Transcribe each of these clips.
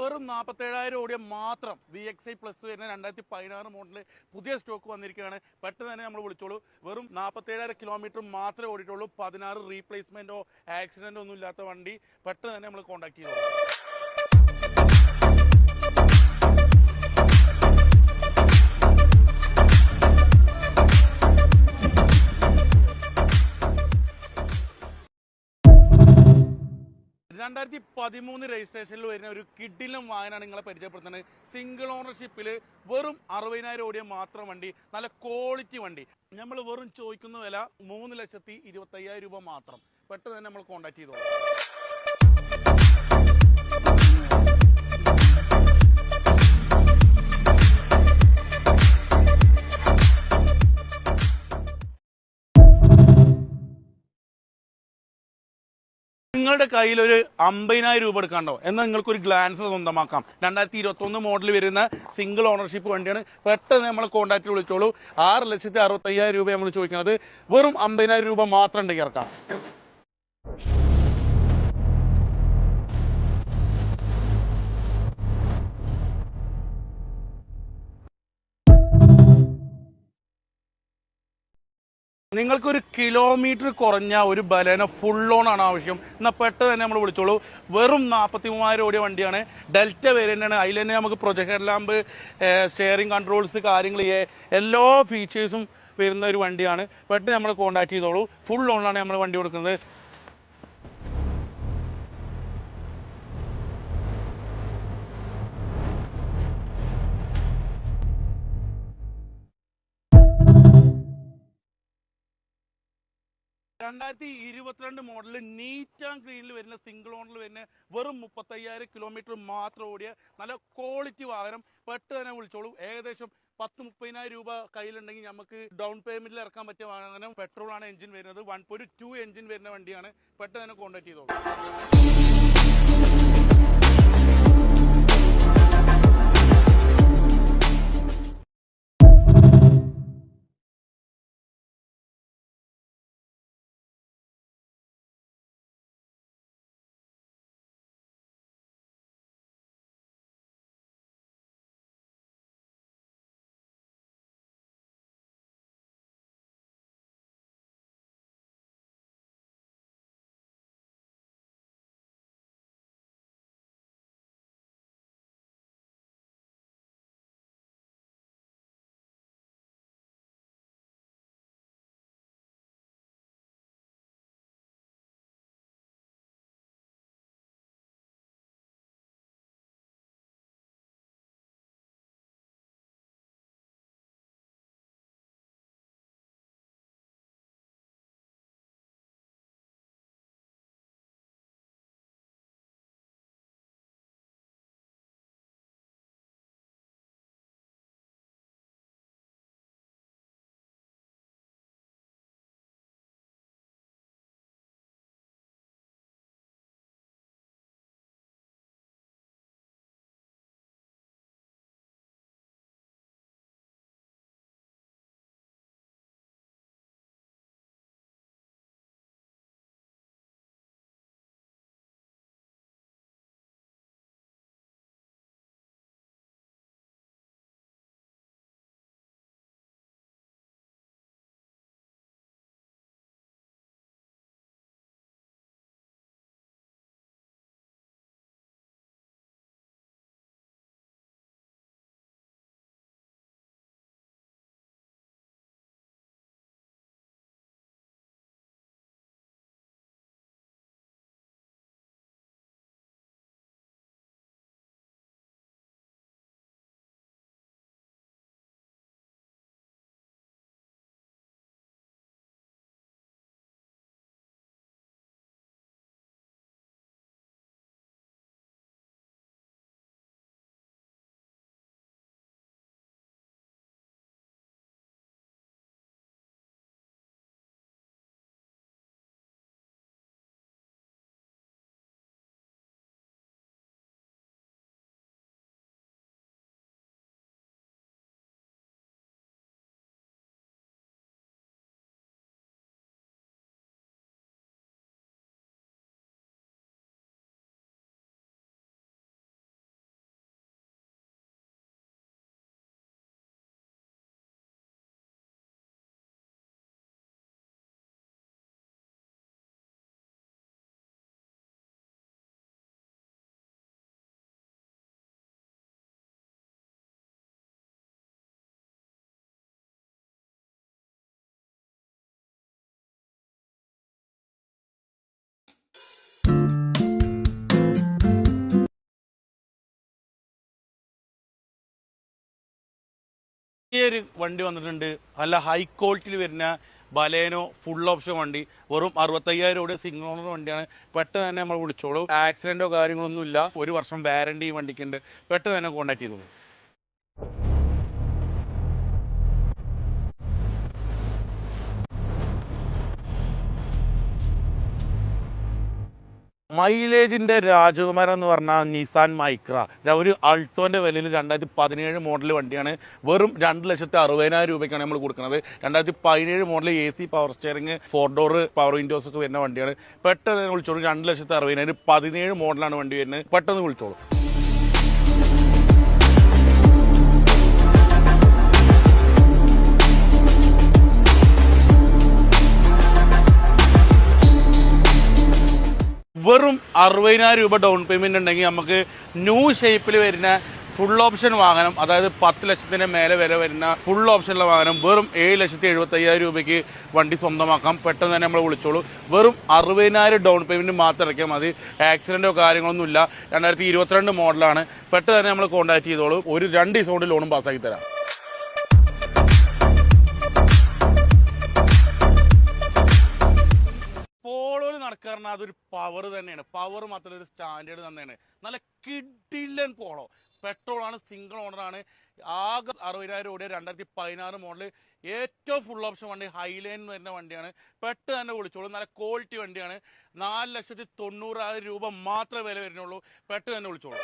വെറും നാൽപ്പത്തേഴായിരം ഓടിയ മാത്രം വി എക്സ് ഐ പ്ലസ് വരുന്ന രണ്ടായിരത്തി പതിനാറ് മോഡലിൽ പുതിയ സ്റ്റോക്ക് വന്നിരിക്കുകയാണ്. പെട്ടെന്ന് തന്നെ നമ്മൾ വിളിച്ചോളൂ. വെറും നാൽപ്പത്തേഴായിരം കിലോമീറ്റർ മാത്രമേ ഓടിയിട്ടുള്ളൂ. പതിനാറ് റീപ്ലേസ്മെന്റോ ആക്സിഡന്റോ ഒന്നും ഇല്ലാത്ത വണ്ടി. പെട്ടെന്ന് തന്നെ നമ്മൾ കോൺടാക്ട് ചെയ്തോളൂ. രണ്ടായിരത്തി പതിമൂന്ന് രജിസ്ട്രേഷനിൽ വരുന്ന ഒരു കിഡിലും വാഹനമാണ് നിങ്ങളെ പരിചയപ്പെടുത്തുന്നത്. സിംഗിൾ ഓണർഷിപ്പിൽ വെറും അറുപതിനായിരം ഓടിയ മാത്രം വണ്ടി നല്ല ക്വാളിറ്റി വണ്ടി. നമ്മൾ വെറും ചോദിക്കുന്ന വില മൂന്ന് ലക്ഷത്തി ഇരുപത്തയ്യായിരം രൂപ മാത്രം. പെട്ടെന്ന് തന്നെ നമ്മൾ കോൺടാക്ട് ചെയ്തോളാം. നിങ്ങളുടെ കയ്യിൽ ഒരു അമ്പതിനായിരം രൂപ എടുക്കാണ്ടോ? എന്നാൽ നിങ്ങൾക്ക് ഒരു ഗ്ലാൻസ് സ്വന്തമാക്കാം. രണ്ടായിരത്തി ഇരുപത്തി ഒന്ന് മോഡൽ വരുന്ന സിംഗിൾ ഓണർഷിപ്പ് വണ്ടിയാണ്. പെട്ടെന്ന് നമ്മൾ കോൺടാക്ട് വിളിച്ചോളൂ. ആറ് ലക്ഷത്തി അറുപത്തയ്യായിരം രൂപ നമ്മൾ ചോദിക്കുന്നത്. വെറും അമ്പതിനായിരം രൂപ മാത്രം ഉണ്ടെങ്കിൽ ഇറക്കാം. നിങ്ങൾക്കൊരു കിലോമീറ്റർ കുറഞ്ഞ ഒരു ബലേന ഫുൾ ഓൺ ആണ് ആവശ്യം. എന്നാൽ പെട്ടെന്ന് തന്നെ നമ്മൾ വിളിച്ചോളൂ. വെറും നാൽപ്പത്തി മൂവായിരം ഓടിയ വണ്ടിയാണ്. ഡെൽറ്റ വേരിയന്റാണ് അതിൽ തന്നെ നമുക്ക് പ്രൊജക്ടർ ലാമ്പ് സ്റ്റെയറിംഗ് കൺട്രോൾസ് കാര്യങ്ങൾ എല്ലാ ഫീച്ചേഴ്സും വരുന്ന ഒരു വണ്ടിയാണ്. പെട്ടെന്ന് നമ്മൾ കോൺടാക്ട് ചെയ്തോളൂ. ഫുൾ ഓണിലാണ് നമ്മൾ വണ്ടി കൊടുക്കുന്നത്. രണ്ടായിരത്തി ഇരുപത്തിരണ്ട് മോഡൽ നീറ്റ് ആൻഡ് ക്ലീനിൽ വരുന്ന സിംഗിൾ ഓണിൽ വരുന്ന വെറും മുപ്പത്തയ്യായിരം കിലോമീറ്റർ മാത്രം ഓടിയ നല്ല ക്വാളിറ്റി വാഹനം. പെട്ടെന്ന് തന്നെ വിളിച്ചോളൂ. ഏകദേശം പത്ത് മുപ്പതിനായിരം രൂപ കയ്യിലുണ്ടെങ്കിൽ നമുക്ക് ഡൗൺ പേയ്മെന്റിൽ ഇറക്കാൻ പറ്റിയ വാഹനം. പെട്രോളാണ് എഞ്ചിൻ വരുന്നത്. വൺ പോയിന്റ് ടു എഞ്ചിൻ വരുന്ന വണ്ടിയാണ്. പെട്ടെന്ന് തന്നെ കോൺടാക്ട് ചെയ്തോളൂ. ഒരു വണ്ടി വന്നിട്ടുണ്ട്. നല്ല ഹൈ ക്വാളിറ്റിയിൽ വരുന്ന ബലേനോ ഫുൾ ഓപ്ഷൻ വണ്ടി. വെറും അറുപത്തയ്യായിരം രൂപയുടെ സിംഗിൾ ഓണർ വണ്ടിയാണ്. പെട്ടെന്ന് തന്നെ നമ്മൾ വിളിച്ചോളൂ. ആക്സിഡന്റോ കാര്യങ്ങളൊന്നുമില്ല. ഒരു വർഷം വാരണ്ടി വണ്ടിക്കുണ്ട് പെട്ടെന്ന് തന്നെ കോൺടാക്ട് ചെയ്തോളൂ. മൈലേജിന്റെ രാജകുമാരൻ എന്ന് പറഞ്ഞാൽ നിസാൻ മൈക്ര. ഒരു അൾട്ടോന്റെ വിലയിൽ രണ്ടായിരത്തി പതിനേഴ് മോഡൽ വണ്ടിയാണ്. വെറും രണ്ട് ലക്ഷത്തി അറുപതിനായിരം രൂപയ്ക്കാണ് നമ്മൾ കൊടുക്കുന്നത്. രണ്ടായിരത്തി പതിനേഴ് model A C power steering four door power windows ഒക്കെ വരുന്ന വണ്ടിയാണ്. പെട്ടെന്ന് വിളിച്ചോളൂ. രണ്ട് ലക്ഷത്തി അറുപതിനായിരം പതിനേഴ് മോഡലാണ് വണ്ടി വരുന്നത്. പെട്ടെന്ന് വിളിച്ചോളൂ. വെറും അറുപതിനായിരം രൂപ ഡൗൺ പേയ്മെന്റ് ഉണ്ടെങ്കിൽ നമുക്ക് ന്യൂ ഷേപ്പിൽ വരുന്ന ഫുൾ ഓപ്ഷൻ വാഹനം അതായത് പത്ത് ലക്ഷത്തിന് മേലെ വില വരുന്ന ഫുൾ ഓപ്ഷനുള്ള വാഹനം വെറും ഏഴ് ലക്ഷത്തി എഴുപത്തി അയ്യായിരം രൂപയ്ക്ക് വണ്ടി സ്വന്തമാക്കാം. പെട്ടെന്ന് തന്നെ നമ്മൾ വിളിച്ചോളൂ. വെറും അറുപതിനായിരം ഡൗൺ പേയ്മെന്റ് മാത്രം ഇറക്കിയാൽ മതി. ആക്സിഡന്റോ കാര്യങ്ങളൊന്നും ഇല്ല. രണ്ടായിരത്തി ഇരുപത്തിരണ്ട് മോഡലാണ് പെട്ടെന്ന് തന്നെ നമ്മൾ കോൺടാക്ട് ചെയ്തോളൂ. ഒരു രണ്ട് ദിവസം കൊണ്ട് ലോണും പാസ്സാക്കി തരാം. നടക്കാറുണ്ട് അതൊരു പവർ തന്നെയാണ്. പവർ മാത്രമല്ല ഒരു സ്റ്റാൻഡേർഡ് തന്നെയാണ്. നല്ല കിഡില്ലൻ പോളോ. പെട്രോൾ ആണ് സിംഗിൾ ഓണർ ആണ്. ആകെ അറുപതിനായിരം ഓടിയ രണ്ടായിരത്തി പതിനാറ് മോഡൽ ഏറ്റവും ഫുൾ ഓപ്ഷൻ വണ്ടി ഹൈലൈൻ വരുന്ന വണ്ടിയാണ്. പെട്ടെന്ന് തന്നെ വിളിച്ചോളൂ. നല്ല ക്വാളിറ്റി വണ്ടിയാണ്. നാല് ലക്ഷത്തി തൊണ്ണൂറായിരം രൂപ മാത്രമേ വില വരുന്നുള്ളൂ. പെട്ടെന്ന് തന്നെ വിളിച്ചോളൂ.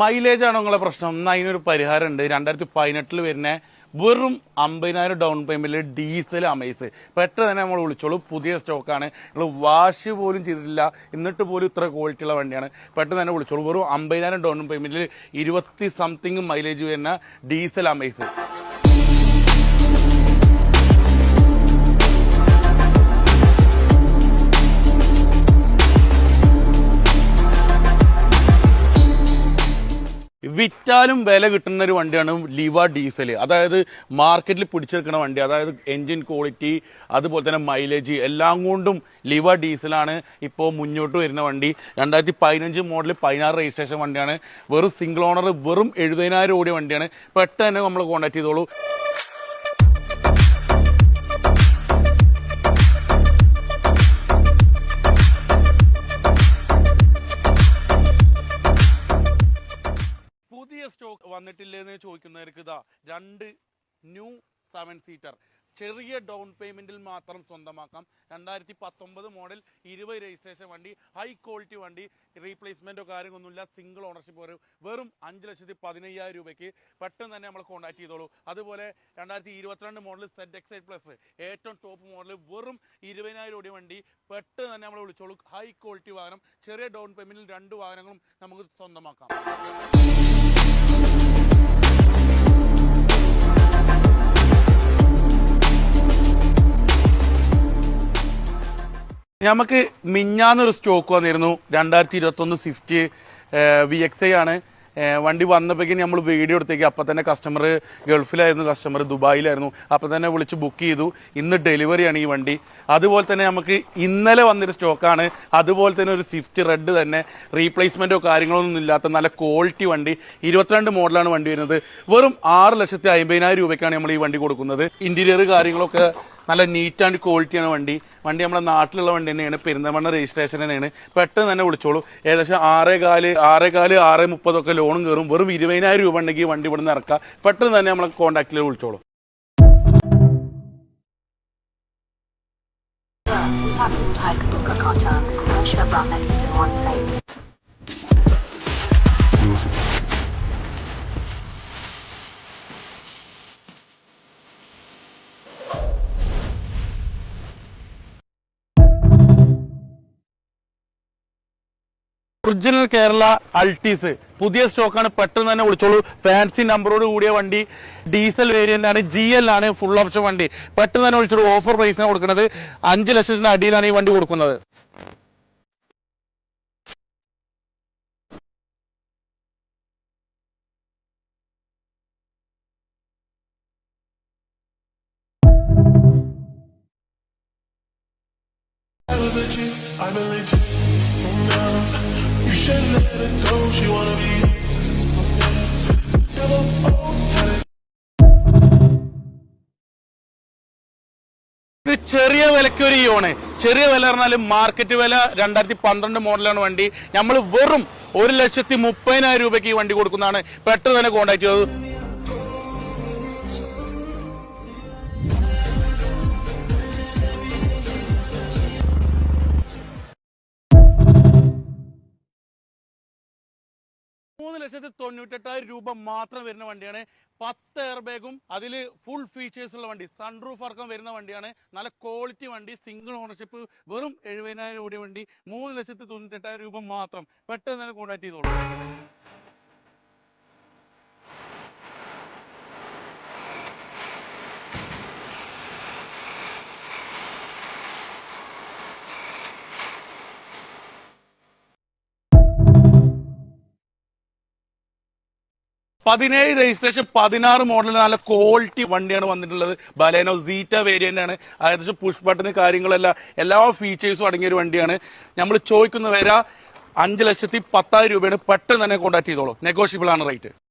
മൈലേജ് ആണോ നിങ്ങളെ പ്രശ്നം? എന്നാൽ അതിനൊരു പരിഹാരം ഉണ്ട് രണ്ടായിരത്തി പതിനെട്ടിൽ വരുന്ന വെറും അമ്പതിനായിരം ഡൗൺ പേയ്മെന്റിൽ ഡീസൽ അമേസ് പെട്ടെന്ന് തന്നെ നമ്മൾ വിളിച്ചോളൂ. പുതിയ സ്റ്റോക്കാണ് നിങ്ങൾ വാഷ് പോലും ചെയ്തിട്ടില്ല. എന്നിട്ട് പോലും ഇത്ര ക്വാളിറ്റി ഉള്ള വണ്ടിയാണ്. പെട്ടെന്ന് തന്നെ വിളിച്ചോളൂ. വെറും അമ്പതിനായിരം ഡൗൺ പേയ്മെന്റിൽ ഇരുപത്തി സംതിങ് മൈലേജ് വരുന്ന ഡീസൽ അമേസ് വിറ്റാലും വില കിട്ടുന്ന ഒരു വണ്ടിയാണ് ലിവ ഡീസൽ അതായത് മാർക്കറ്റിൽ പിടിച്ചെടുക്കുന്ന വണ്ടി അതായത് എൻജിൻ ക്വാളിറ്റി അതുപോലെ തന്നെ മൈലേജ് എല്ലാം കൊണ്ടും ലിവ ഡീസലാണ് ഇപ്പോൾ മുന്നോട്ട് വരുന്ന വണ്ടി. രണ്ടായിരത്തി പതിനഞ്ച് മോഡൽ പതിനാറ് രജിസ്ട്രേഷൻ വണ്ടിയാണ്. വെറും സിംഗിൾ ഓണർ വെറും എഴുപതിനായിരം ഓടിയ വണ്ടിയാണ്. പെട്ടെന്ന് നമ്മൾ കോൺടാക്ട് ചെയ്തോളൂ. വന്നിട്ടില്ലെന്ന് ചോദിക്കുന്നവർക്ക് ഇതാ രണ്ട് ന്യൂ സെവൻ സീറ്റർ ചെറിയ ഡൗൺ പേയ്മെന്റിൽ മാത്രം സ്വന്തമാക്കാം. രണ്ടായിരത്തി പത്തൊമ്പത് മോഡൽ ഇരുപത് രജിസ്ട്രേഷൻ വണ്ടി ഹൈ ക്വാളിറ്റി വണ്ടി റീപ്ലേസ്മെന്റോ കാര്യങ്ങളൊന്നുമില്ല സിംഗിൾ ഓണർഷിപ്പ് വരും വെറും അഞ്ച് ലക്ഷത്തി പതിനയ്യായിരം രൂപയ്ക്ക് പെട്ടെന്ന് തന്നെ നമ്മൾ കോൺടാക്ട് ചെയ്തോളൂ. അതുപോലെ രണ്ടായിരത്തി ഇരുപത്തിരണ്ട് മോഡൽ സെറ്റ് എക്സൈഡ് പ്ലസ് ഏറ്റവും ടോപ്പ് മോഡൽ വെറും ഇരുപതിനായിരം രൂപ വണ്ടി പെട്ടെന്ന് തന്നെ നമ്മൾ വിളിച്ചോളൂ. ഹൈ ക്വാളിറ്റി വാഹനം ചെറിയ ഡൗൺ പേയ്മെന്റിൽ രണ്ട് വാഹനങ്ങളും നമുക്ക് സ്വന്തമാക്കാം. നമുക്ക് മിഞ്ഞാന്നൊരു സ്റ്റോക്ക് വന്നിരുന്നു. രണ്ടായിരത്തി ഇരുപത്തൊന്ന് സ്വിഫ്റ്റ് വി എക്സ് ഐ ആണ്. വണ്ടി വന്നപ്പോഴേക്കും നമ്മൾ വീഡിയോ എടുത്തേക്ക്. അപ്പം തന്നെ കസ്റ്റമർ ഗൾഫിലായിരുന്നു കസ്റ്റമർ ദുബായിലായിരുന്നു. അപ്പം തന്നെ വിളിച്ച് ബുക്ക് ചെയ്തു. ഇന്ന് ഡെലിവറിയാണ് ഈ വണ്ടി. അതുപോലെ തന്നെ നമുക്ക് ഇന്നലെ വന്നൊരു സ്റ്റോക്കാണ് അതുപോലെ തന്നെ ഒരു സ്വിഫ്റ്റ് റെഡ് തന്നെ. റീപ്ലേസ്മെന്റോ കാര്യങ്ങളൊന്നും ഇല്ലാത്ത നല്ല ക്വാളിറ്റി വണ്ടി. ഇരുപത്തിരണ്ട് മോഡലാണ് വണ്ടി വരുന്നത്. വെറും ആറ് ലക്ഷത്തി അമ്പതിനായിരം രൂപയ്ക്കാണ് നമ്മൾ ഈ വണ്ടി കൊടുക്കുന്നത്. ഇന്റീരിയർ കാര്യങ്ങളൊക്കെ നല്ല നീറ്റ് ആൻഡ് ക്വാളിറ്റിയാണ് വണ്ടി. വണ്ടി നമ്മുടെ നാട്ടിലുള്ള വണ്ടി തന്നെയാണ്. പെരുന്തമണ്ണ രജിസ്ട്രേഷൻ തന്നെയാണ്. പെട്ടെന്ന് തന്നെ വിളിച്ചോളൂ. ഏകദേശം ആറേ കാൽ ആറേ കാൽ ആറ് മുപ്പതൊക്കെ ലോണും കയറും. വെറും ഇരുപതിനായിരം രൂപ ഉണ്ടെങ്കിൽ വണ്ടി ഇവിടെ നിന്ന് ഇറക്കാം. പെട്ടെന്ന് തന്നെ നമ്മളെ കോൺടാക്റ്റിൽ വിളിച്ചോളൂ. We original Kerala Altis. പുതിയ സ്റ്റോക്കാണ് പെട്ടെന്ന് തന്നെ വിളിച്ചോളൂ. ഫാൻസി നമ്പറോട് കൂടിയ വണ്ടി ഡീസൽ വേരിയന്റ് ആണ് ജി എൽ ആണ് ഫുൾ ഓപ്ഷൻ വണ്ടി. പെട്ടെന്ന് തന്നെ വിളിച്ചോളൂ. ഓഫർ പ്രൈസിനാണ് കൊടുക്കുന്നത് അഞ്ച് ലക്ഷത്തിന്റെ അടിയിലാണ് ഈ വണ്ടി കൊടുക്കുന്നത്. I'm a legend. I'm a legit. ചെറിയ വിലയ്ക്ക് ഒരു യോണ് ചെറിയ വില പറഞ്ഞാൽ മാർക്കറ്റ് വില രണ്ടായിരത്തി പന്ത്രണ്ട് മോഡലാണ് വണ്ടി. നമ്മൾ വെറും ഒരു ലക്ഷത്തി മുപ്പതിനായിരം രൂപയ്ക്ക് ഈ വണ്ടി കൊടുക്കുന്നതാണ്. പെട്ടെന്ന് തന്നെ കോൺടാക്ട് ചെയ്തത്. മൂന്ന് ലക്ഷത്തി തൊണ്ണൂറ്റെട്ടായിരം രൂപ മാത്രം വരുന്ന വണ്ടിയാണ്. പത്ത് എയർ ബാഗും അതിൽ ഫുൾ ഫീച്ചേഴ്സ് ഉള്ള വണ്ടി സൺറൂഫ് അടക്കം വരുന്ന വണ്ടിയാണ്. നല്ല ക്വാളിറ്റി വണ്ടി സിംഗിൾ ഓണർഷിപ്പ് വെറും എഴുപതിനായിരം കൂടിയ വണ്ടി. മൂന്ന് ലക്ഷത്തി തൊണ്ണൂറ്റെട്ടായിരം രൂപ മാത്രം പെട്ടെന്ന് തന്നെ കോൺടാക്ട് ചെയ്തോളൂ. പതിനേഴ് രജിസ്ട്രേഷൻ പതിനാറ് മോഡൽ നല്ല ക്വാളിറ്റി വണ്ടിയാണ് വന്നിട്ടുള്ളത്. ബലേനോ സീറ്റ വേരിയന്റ് ആണ്. ഏകദേശം പുഷ് ബട്ടൺ കാര്യങ്ങളെല്ലാം എല്ലാ ഫീച്ചേഴ്സും അടങ്ങിയ ഒരു വണ്ടിയാണ്. നമ്മൾ ചോദിക്കുന്ന വില അഞ്ച് ലക്ഷത്തി പത്തായിരം രൂപയാണ്. പെട്ടെന്ന് തന്നെ കോൺടാക്ട് ചെയ്തോളൂ. നെഗോഷ്യബിൾ ആണ് റേറ്റ്